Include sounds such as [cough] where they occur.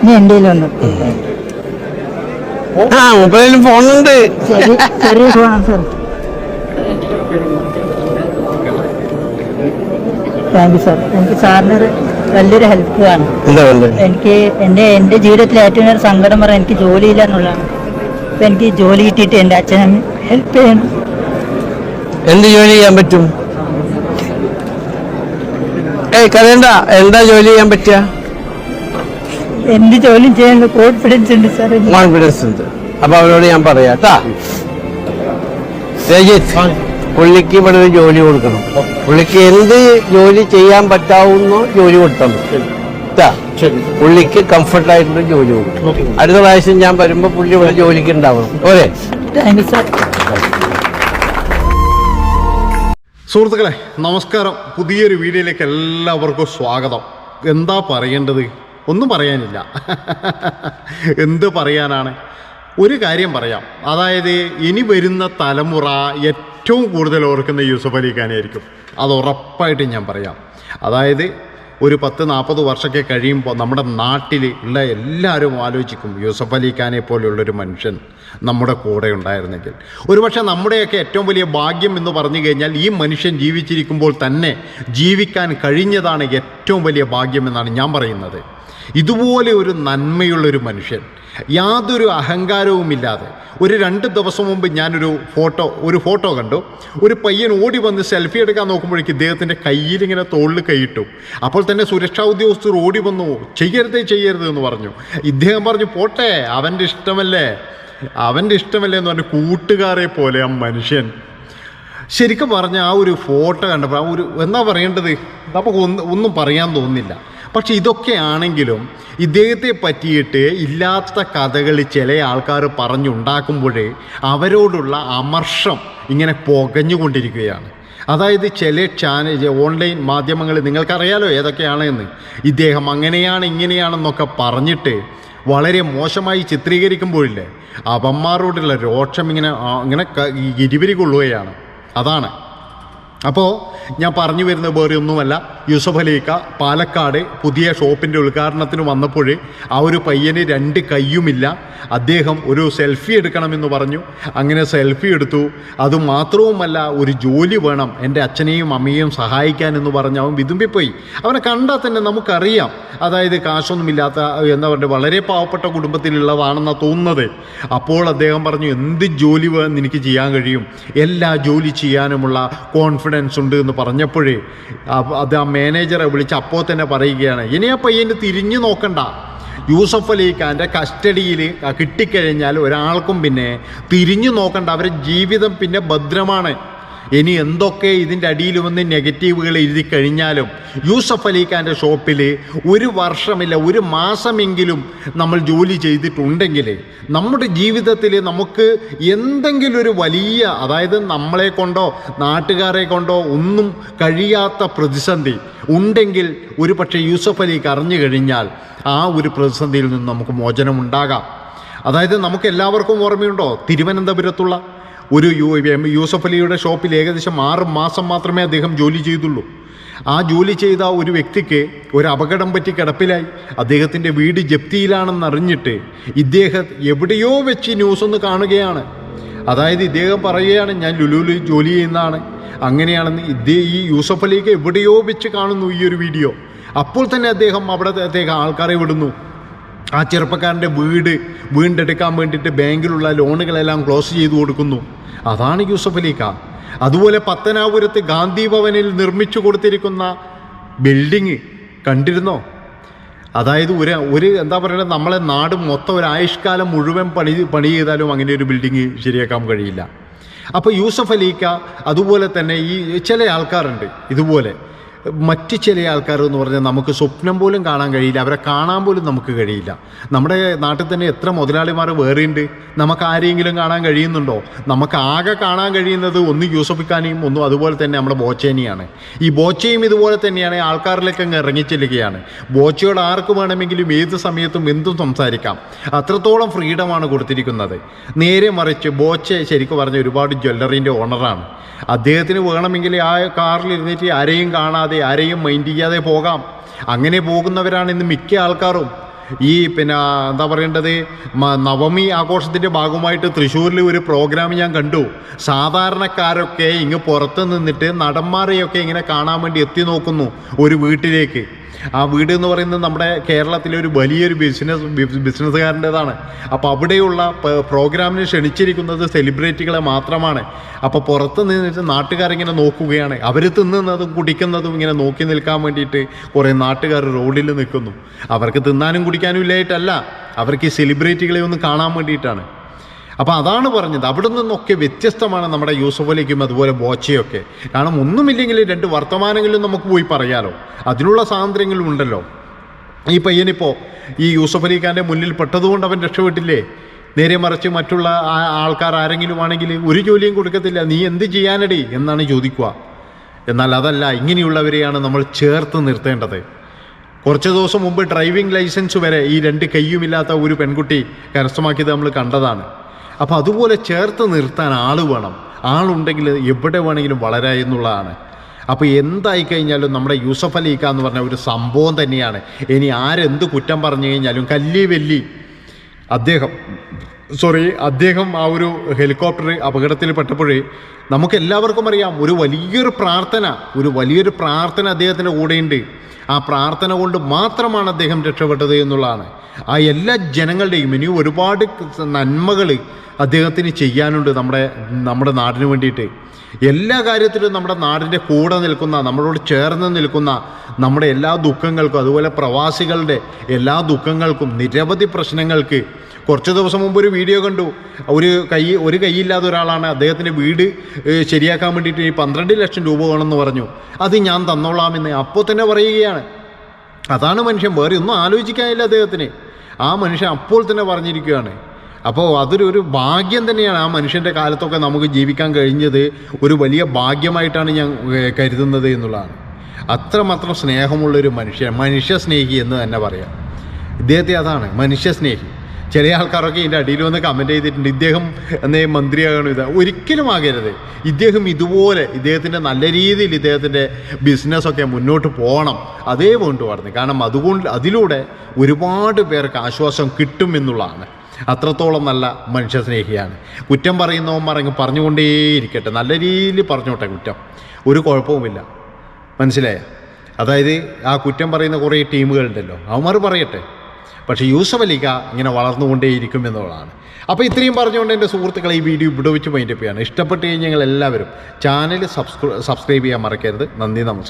ഇനി എന്റെ ഒന്ന് ആ മൊബൈലിൽ ഫോണുണ്ട്. ചെറിയ ഫോണാണ് സാർ. താങ്ക് യു സാർ എനിക്ക് സാറിനൊരു വലിയൊരു ഹെൽപ്പ് ആണ് എനിക്ക് എന്റെ എന്റെ ജീവിതത്തിൽ ഏറ്റവും ഒരു സങ്കടം പറയാൻ എനിക്ക് ജോലിയില്ല എന്നുള്ളതാണ്. അപ്പം എനിക്ക് ജോലി കിട്ടിയിട്ട് എന്റെ അച്ഛനെ ഹെൽപ്പ് ചെയ്യണം. എന്ത് ജോലി ചെയ്യാൻ പറ്റും? ഏയ് കരയണ്ട. എന്താ ജോലി ചെയ്യാൻ പറ്റുക? എന്ത് ജോലി ചെയ്യാൻ കോൺഫിഡൻസ് ഉണ്ട് സാർ. കോൺഫിഡൻസ് ഉണ്ട്. അപ്പൊ അവരോട് ഞാൻ പറയാട്ടാ പുള്ളിക്ക് ഇവിടെ ഒരു ജോലി കൊടുക്കണം. പുള്ളിക്ക് എന്ത് ജോലി ചെയ്യാൻ പറ്റാവുന്ന ജോലി കൊടുത്താൽ മതി. പുള്ളിക്ക് കംഫർട്ട് ആയിട്ടുള്ള ജോലി കൊടുക്കും അടുത്ത പ്രാവശ്യം ഞാൻ വരുമ്പോ പുള്ളി ഇവിടെ ജോലിക്ക് ഉണ്ടാവണം. ഓരേ സുഹൃത്തുക്കളെ നമസ്കാരം. പുതിയൊരു വീഡിയോയിലേക്ക് എല്ലാവർക്കും സ്വാഗതം. എന്താ പറയേണ്ടത്? ഒന്നും പറയാനില്ല. [laughs] എന്ത് പറയാനാണ്? ഒരു കാര്യം പറയാം. അതായത് ഇനി വരുന്ന തലമുറ ഏറ്റവും കൂടുതൽ ഓർക്കുന്ന യൂസഫ് അലി ഖാനായിരിക്കും. അത് ഉറപ്പായിട്ടും ഞാൻ പറയാം. അതായത് ഒരു പത്ത് നാൽപ്പത് വർഷമൊക്കെ കഴിയുമ്പോൾ നമ്മുടെ നാട്ടിൽ ഉള്ള എല്ലാവരും ആലോചിക്കും യൂസഫ് അലി ഖാനെ പോലെയുള്ളൊരു മനുഷ്യൻ നമ്മുടെ കൂടെ ഉണ്ടായിരുന്നെങ്കിൽ. ഒരുപക്ഷെ നമ്മുടെയൊക്കെ ഏറ്റവും വലിയ ഭാഗ്യം എന്ന് പറഞ്ഞു കഴിഞ്ഞാൽ ഈ മനുഷ്യൻ ജീവിച്ചിരിക്കുമ്പോൾ തന്നെ ജീവിക്കാൻ കഴിഞ്ഞതാണ് ഏറ്റവും വലിയ ഭാഗ്യമെന്നാണ് ഞാൻ പറയുന്നത്. ഇതുപോലെ ഒരു നന്മയുള്ളൊരു മനുഷ്യൻ. യാതൊരു അഹങ്കാരവുമില്ലാതെ. ഒരു രണ്ട് ദിവസം മുമ്പ് ഞാനൊരു ഫോട്ടോ ഒരു ഫോട്ടോ കണ്ടു. ഒരു പയ്യൻ ഓടി വന്ന് സെൽഫി എടുക്കാൻ നോക്കുമ്പോഴേക്ക് ഇദ്ദേഹത്തിന്റെ കയ്യിൽ ഇങ്ങനെ തോളിൽ കൈയിട്ടു. അപ്പോൾ തന്നെ സുരക്ഷാ ഉദ്യോഗസ്ഥർ ഓടി വന്നു. ചെയ്യരുതേ ചെയ്യരുത് എന്ന് പറഞ്ഞു. ഇദ്ദേഹം പറഞ്ഞു പോട്ടെ അവന്റെ ഇഷ്ടമല്ലേ? അവന്റെ ഇഷ്ടമല്ലേ എന്ന് പറഞ്ഞു കൂട്ടുകാരെ പോലെ ആ മനുഷ്യൻ. ശരിക്കും പറഞ്ഞ ആ ഒരു ഫോട്ടോ കണ്ടപ്പോൾ ആ ഒരു എന്താ പറയേണ്ടത്? നമുക്ക് ഒന്ന് ഒന്നും പറയാൻ തോന്നുന്നില്ല. പക്ഷെ ഇതൊക്കെ ആണെങ്കിലും ഇദ്ദേഹത്തെ പറ്റിയിട്ട് ഇല്ലാത്ത കഥകൾ ചില ആൾക്കാർ പറഞ്ഞുണ്ടാക്കുമ്പോഴേ അവരോടുള്ള അമർഷം ഇങ്ങനെ പുകഞ്ഞുകൊണ്ടിരിക്കുകയാണ്. അതായത് ചില ചാനൽ ഓൺലൈൻ മാധ്യമങ്ങൾ നിങ്ങൾക്കറിയാലോ ഏതൊക്കെയാണ് എന്ന് ഇദ്ദേഹം അങ്ങനെയാണ് ഇങ്ങനെയാണെന്നൊക്കെ പറഞ്ഞിട്ട് വളരെ മോശമായി ചിത്രീകരിക്കുമ്പോഴില്ലേ അവന്മാരോടുള്ള രോക്ഷം ഇങ്ങനെ ഇങ്ങനെ ഇരുവരി കൊള്ളുകയാണ് അതാണ്. അപ്പോൾ ഞാൻ പറഞ്ഞു വരുന്നത് വേറെ ഒന്നുമല്ല. യൂസഫ് അലീക്ക പാലക്കാട് പുതിയ ഷോപ്പിന്റെ ഉദ്ഘാടനത്തിന് വന്നപ്പോൾ ആ ഒരു പയ്യന് രണ്ട് കയ്യുമില്ല. അദ്ദേഹം ഒരു സെൽഫി എടുക്കണമെന്ന് പറഞ്ഞു. അങ്ങനെ സെൽഫി എടുത്തു. അതുമാത്രവുമല്ല ഒരു ജോലി വേണം. എന്റെ അച്ഛനെയും അമ്മയെയും സഹായിക്കാൻ എന്ന് പറഞ്ഞ് അവൻ വിതുമ്പിപ്പോയി. അവനെ കണ്ടാൽ തന്നെ നമുക്കറിയാം. അതായത് കാശൊന്നുമില്ലാത്ത എന്താ പറയുക വളരെ പാവപ്പെട്ട കുടുംബത്തിലുള്ളതാണെന്നാണ് തോന്നുന്നത്. അപ്പോൾ അദ്ദേഹം പറഞ്ഞു എന്ത് ജോലി വേണം എനിക്ക് ചെയ്യാൻ കഴിയും? എല്ലാ ജോലി ചെയ്യാനുമുള്ള കോൺഫിഡൻസ് ഉണ്ട് എന്ന് പറഞ്ഞപ്പോഴേ അത് ആ മാനേജറെ വിളിച്ച് അപ്പോൾ തന്നെ പറയുകയാണ് ഇനി ആ തിരിഞ്ഞു നോക്കണ്ട. യൂസഫ് അലി ഖാന്റെ കസ്റ്റഡിയിൽ കിട്ടിക്കഴിഞ്ഞാൽ ഒരാൾക്കും പിന്നെ തിരിഞ്ഞു നോക്കണ്ട. അവരുടെ ജീവിതം പിന്നെ ഭദ്രമാണ്. ഇനി എന്തൊക്കെ ഇതിന്റെ അടിയിൽ വന്ന് നെഗറ്റീവുകൾ എഴുതി കഴിഞ്ഞാലും യൂസഫ് അലിഖാന്റെ ഷോപ്പിൽ ഒരു വർഷമില്ല ഒരു മാസമെങ്കിലും നമ്മൾ ജോലി ചെയ്തിട്ടുണ്ടെങ്കിൽ നമ്മുടെ ജീവിതത്തിൽ നമുക്ക് എന്തെങ്കിലും ഒരു വലിയ അതായത് നമ്മളെ കൊണ്ടോ നാട്ടുകാരെ കൊണ്ടോ ഒന്നും കഴിയാത്ത പ്രതിസന്ധി ഉണ്ടെങ്കിൽ ഒരു പക്ഷേ യൂസഫ് അലിക്ക് അറിഞ്ഞു കഴിഞ്ഞാൽ ആ ഒരു പ്രതിസന്ധിയിൽ നിന്ന് നമുക്ക് മോചനമുണ്ടാകാം. അതായത് നമുക്ക് എല്ലാവർക്കും ഓർമ്മയുണ്ടോ? തിരുവനന്തപുരത്തുള്ള ഒരു യു യൂസഫ് അലിയുടെ ഷോപ്പിൽ ഏകദേശം ആറ് മാസം മാത്രമേ അദ്ദേഹം ജോലി ചെയ്തുള്ളൂ. ആ ജോലി ചെയ്ത ഒരു വ്യക്തിക്ക് ഒരു അപകടം പറ്റി കിടപ്പിലായി. അദ്ദേഹത്തിന്റെ വീട് ജപ്തിയിലാണെന്ന് അറിഞ്ഞിട്ട് ഇദ്ദേഹം എവിടെയോ വെച്ച് ന്യൂസ് ഒന്ന് കാണുകയാണ്. അതായത് ഇദ്ദേഹം പറയുകയാണ് ഞാൻ ലുലുലു ജോലി ചെയ്യുന്നതാണ്. അങ്ങനെയാണെന്ന് ഇദ്ദേഹം ഈ യൂസഫ് അലിക്ക് എവിടെയോ വെച്ച് കാണുന്നു ഈ ഒരു വീഡിയോ. അപ്പോൾ തന്നെ അദ്ദേഹം അവിടെ അദ്ദേഹം ആൾക്കാരെ വിടുന്നു. ആ ചെറുപ്പക്കാരന്റെ വീട് വീണ്ടെടുക്കാൻ വേണ്ടിയിട്ട് ബാങ്കിലുള്ള ലോണുകളെല്ലാം ക്ലോസ് ചെയ്തു കൊടുക്കുന്നു. അതാണ് യൂസഫ് അലി അതുപോലെ പത്തനാപുരത്ത് ഗാന്ധി ഭവനിൽ നിർമ്മിച്ചു കൊടുത്തിരിക്കുന്ന ബിൽഡിങ് കണ്ടിരുന്നോ? അതായത് ഒരു ഒരു എന്താ പറയുക നമ്മളെ നാട് മൊത്തം ഒരു ആയുഷ്കാലം മുഴുവൻ പണി പണി ചെയ്താലും അങ്ങനെ ഒരു ബിൽഡിങ് ശരിയാക്കാൻ കഴിയില്ല. അപ്പോൾ യൂസഫ് അലീക്ക അതുപോലെ തന്നെ ഈ ചില ആൾക്കാരുണ്ട് ഇതുപോലെ. മറ്റ് ചില ആൾക്കാർ എന്ന് പറഞ്ഞാൽ നമുക്ക് സ്വപ്നം പോലും കാണാൻ കഴിയില്ല. അവരെ കാണാൻ പോലും നമുക്ക് കഴിയില്ല. നമ്മുടെ നാട്ടിൽ തന്നെ എത്ര മുതലാളിമാർ വേറെയുണ്ട്? നമുക്ക് ആരെങ്കിലും കാണാൻ കഴിയുന്നുണ്ടോ? നമുക്ക് ആകെ കാണാൻ കഴിയുന്നത് ഒന്ന് യൂസഫിക്കാനെയും ഒന്നും അതുപോലെ തന്നെ നമ്മുടെ ബോച്ചേനെയാണ്. ഈ ബോച്ചയും ഇതുപോലെ തന്നെയാണ് ആൾക്കാരിലേക്ക് അങ്ങ് ഇറങ്ങിച്ചെല്ലുകയാണ്. ബോച്ചയോട് ആർക്ക് വേണമെങ്കിലും ഏത് സമയത്തും എന്തും സംസാരിക്കാം. അത്രത്തോളം ഫ്രീഡമാണ് കൊടുത്തിരിക്കുന്നത്. നേരെ മറിച്ച് ബോച്ചെ ശരിക്കും പറഞ്ഞ ഒരുപാട് ജ്വല്ലറിന്റെ ഓണറാണ്. അദ്ദേഹത്തിന് വേണമെങ്കിൽ ആ കാറിൽ ഇരുന്നിട്ട് ആരെയും കാണാതെ ആരെയും മൈൻഡ് ചെയ്യാതെ പോകാം. അങ്ങനെ പോകുന്നവരാണ് ഇന്ന് മിക്ക ആൾക്കാരും. ഈ പിന്നെ എന്താ പറയേണ്ടത്? നവമി ആഘോഷത്തിന്റെ ഭാഗമായിട്ട് തൃശ്ശൂരിൽ ഒരു പ്രോഗ്രാം ഞാൻ കണ്ടു. സാധാരണക്കാരൊക്കെ ഇങ്ങ് പുറത്ത് നിന്നിട്ട് നടന്മാരെയൊക്കെ ഇങ്ങനെ കാണാൻ വേണ്ടി എത്തി നോക്കുന്നു ഒരു വീട്ടിലേക്ക്. ആ വീട് എന്ന് പറയുന്നത് നമ്മുടെ കേരളത്തിലെ ഒരു വലിയൊരു ബിസിനസ് ബിസിനസ്സുകാരന്റെതാണ് അപ്പോൾ അവിടെയുള്ള പ്രോഗ്രാമിന് ക്ഷണിച്ചിരിക്കുന്നത് സെലിബ്രിറ്റികളെ മാത്രമാണ്. അപ്പോൾ പുറത്ത് നിന്നിട്ട് നാട്ടുകാരിങ്ങനെ നോക്കുകയാണ്. അവർ തിന്നുന്നതും കുടിക്കുന്നതും ഇങ്ങനെ നോക്കി നിൽക്കാൻ വേണ്ടിയിട്ട് കുറേ നാട്ടുകാർ റോഡിൽ നിൽക്കുന്നു. അവർക്ക് തിന്നാനും കുടിക്കാനും ഇല്ലായിട്ടല്ല. അവർക്ക് ഈ സെലിബ്രിറ്റികളെ ഒന്ന് കാണാൻ വേണ്ടിയിട്ടാണ്. അപ്പോൾ അതാണ് പറഞ്ഞത്. അവിടെ നിന്നൊക്കെ വ്യത്യസ്തമാണ് നമ്മുടെ യൂസഫ് അലിക്കും അതുപോലെ ബോച്ചയൊക്കെ. കാരണം ഒന്നുമില്ലെങ്കിൽ രണ്ട് വർത്തമാനങ്ങളിലും നമുക്ക് പോയി പറയാലോ. അതിനുള്ള സ്വാതന്ത്ര്യങ്ങളും ഉണ്ടല്ലോ. ഈ പയ്യനിപ്പോൾ ഈ യൂസഫ് അലി ഖാന്റെ മുന്നിൽ പെട്ടതുകൊണ്ട് അവൻ രക്ഷപ്പെട്ടില്ലേ? നേരെ മറിച്ച് മറ്റുള്ള ആൾക്കാർ ആരെങ്കിലും ആണെങ്കിൽ ഒരു ജോലിയും കൊടുക്കത്തില്ല. നീ എന്ത് ചെയ്യാനടി എന്നാണ് ചോദിക്കുക. എന്നാൽ അതല്ല ഇങ്ങനെയുള്ളവരെയാണ് നമ്മൾ ചേർത്ത് നിർത്തേണ്ടത്. കുറച്ച് ദിവസം മുമ്പ് ഡ്രൈവിംഗ് ലൈസൻസ് വരെ ഈ രണ്ട് കയ്യുമില്ലാത്ത ഒരു പെൺകുട്ടി കരസ്ഥമാക്കിയത് നമ്മൾ കണ്ടതാണ്. അപ്പോൾ അതുപോലെ ചേർത്ത് നിർത്താൻ ആൾ വേണം. ആളുണ്ടെങ്കിൽ എവിടെ വേണമെങ്കിലും വളരാ എന്നുള്ളതാണ്. അപ്പോൾ എന്തായി കഴിഞ്ഞാലും നമ്മുടെ യൂസഫ് അലീക്ക എന്ന് പറഞ്ഞ ഒരു സംഭവം തന്നെയാണ്. ഇനി ആരെന്ത് കുറ്റം പറഞ്ഞു കഴിഞ്ഞാലും കല്ലി വെല്ലി. അദ്ദേഹം സോറി അദ്ദേഹം ആ ഒരു ഹെലികോപ്റ്റർ അപകടത്തിൽ പെട്ടപ്പോഴേ നമുക്ക് എല്ലാവർക്കും അറിയാം ഒരു വലിയൊരു പ്രാർത്ഥന ഒരു വലിയൊരു പ്രാർത്ഥന അദ്ദേഹത്തിന്റെ കൂടെയുണ്ട്. ആ പ്രാർത്ഥന കൊണ്ട് മാത്രമാണ് അദ്ദേഹം രക്ഷപ്പെട്ടത് എന്നുള്ളതാണ്. ആ എല്ലാ ജനങ്ങളുടെയും ഇനിയും ഒരുപാട് നന്മകൾ അദ്ദേഹത്തിന് ചെയ്യാനുണ്ട് നമ്മുടെ നമ്മുടെ നാടിന് വേണ്ടിയിട്ട്. എല്ലാ കാര്യത്തിലും നമ്മുടെ നാടിന്റെ കൂടെ നിൽക്കുന്ന നമ്മളോട് ചേർന്ന് നിൽക്കുന്ന നമ്മുടെ എല്ലാ ദുഃഖങ്ങൾക്കും അതുപോലെ പ്രവാസികളുടെ എല്ലാ ദുഃഖങ്ങൾക്കും നിരവധി പ്രശ്നങ്ങൾക്ക് കുറച്ച് ദിവസം മുമ്പ് ഒരു വീഡിയോ കണ്ടു. ഒരു കൈ ഒരു കൈയില്ലാത്ത ഒരാളാണ് അദ്ദേഹത്തിന്റെ വീട് ശരിയാക്കാൻ വേണ്ടിയിട്ട് ഈ പന്ത്രണ്ട് ലക്ഷം രൂപ വേണമെന്ന് പറഞ്ഞു. അത് ഞാൻ തന്നോളാമെന്ന് അപ്പോൾ തന്നെ പറയുകയാണ്. അതാണ് മനുഷ്യൻ വേറെ ഒന്നും ആലോചിക്കാനില്ല അദ്ദേഹത്തിന്. ആ മനുഷ്യൻ അപ്പോൾ തന്നെ പറഞ്ഞിരിക്കുകയാണ്. അപ്പോൾ അതൊരു ഒരു ഭാഗ്യം തന്നെയാണ് ആ മനുഷ്യന്റെ കാലത്തൊക്കെ നമുക്ക് ജീവിക്കാൻ കഴിഞ്ഞത് ഒരു വലിയ ഭാഗ്യമായിട്ടാണ് ഞാൻ കരുതുന്നത് എന്നുള്ളതാണ്. അത്രമാത്രം സ്നേഹമുള്ളൊരു മനുഷ്യൻ മനുഷ്യ സ്നേഹി എന്ന് തന്നെ പറയാം. ഇദ്ദേഹത്തെ അതാണ് മനുഷ്യ സ്നേഹി ചില ആൾക്കാരൊക്കെ ഇതിന്റെ അടിയിൽ വന്ന് കമന്റ് ചെയ്തിട്ടുണ്ട്. ഇദ്ദേഹം എന്നേ മന്ത്രിയാകണം ഇത്. ഒരിക്കലും ആകരുത്. ഇദ്ദേഹം ഇതുപോലെ ഇദ്ദേഹത്തിന്റെ നല്ല രീതിയിൽ ഇദ്ദേഹത്തിന്റെ ബിസിനസ്സൊക്കെ മുന്നോട്ട് പോകണം. അതേ വേണ്ടു പറഞ്ഞു. കാരണം അതുകൊണ്ട് അതിലൂടെ ഒരുപാട് പേർക്ക് ആശ്വാസം കിട്ടും എന്നുള്ളതാണ്. അത്രത്തോളം നല്ല മനുഷ്യസ്നേഹിയാണ് കുറ്റം പറയുന്നവൻ പറഞ്ഞു പറഞ്ഞുകൊണ്ടേയിരിക്കട്ടെ നല്ല രീതിയിൽ പറഞ്ഞോട്ടെ കുറ്റം. ഒരു കുഴപ്പവുമില്ല. മനസ്സിലായ? അതായത് ആ കുറ്റം പറയുന്ന കുറേ ടീമുകളുണ്ടല്ലോ. അവന്മാർ പറയട്ടെ. പക്ഷേ യൂസഫ് ഇങ്ങനെ വളർന്നുകൊണ്ടേയിരിക്കും എന്നുള്ളതാണ്. അപ്പോൾ ഇത്രയും പറഞ്ഞുകൊണ്ട് എന്റെ സുഹൃത്തുക്കളെ ഈ വീഡിയോ ഇവിടെ വെച്ച് മൈൻഡപ്പ് ചെയ്യാണ് ഇഷ്ടപ്പെട്ട് കഴിഞ്ഞാൽ എല്ലാവരും ചാനൽ സബ്സ്ക്രൈബ് ചെയ്യാൻ മറക്കരുത്. നന്ദി നമസ്കാരം.